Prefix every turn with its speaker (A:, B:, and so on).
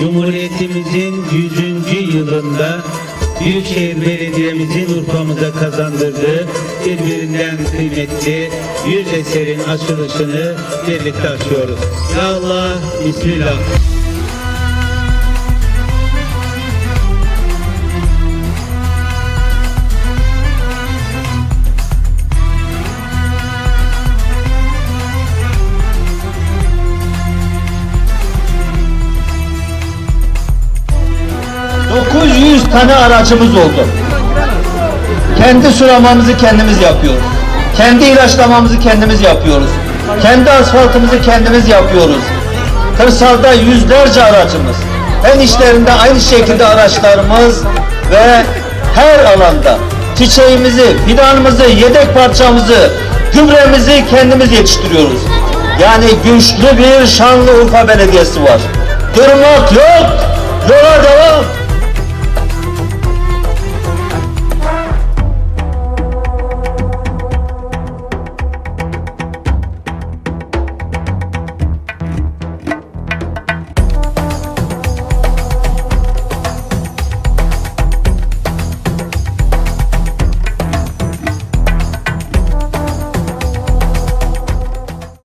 A: Cumhuriyetimizin 100. yılında Büyükşehir Belediye'mizin Urfa'mıza kazandırdığı birbirinden kıymetli yüz eserin açılışını birlikte açıyoruz. Ya Allah, Bismillah.
B: ...900 tane aracımız oldu. Kendi sulamamızı kendimiz yapıyoruz. Kendi ilaçlamamızı kendimiz yapıyoruz. Kendi asfaltımızı kendimiz yapıyoruz. Kırsalda yüzlerce aracımız. Fen işlerinde aynı şekilde araçlarımız ve her alanda çiçeğimizi, fidanımızı, yedek parçamızı, gübremizi kendimiz yetiştiriyoruz. Yani güçlü bir Şanlıurfa Belediyesi var. Durmak yok, yola devam.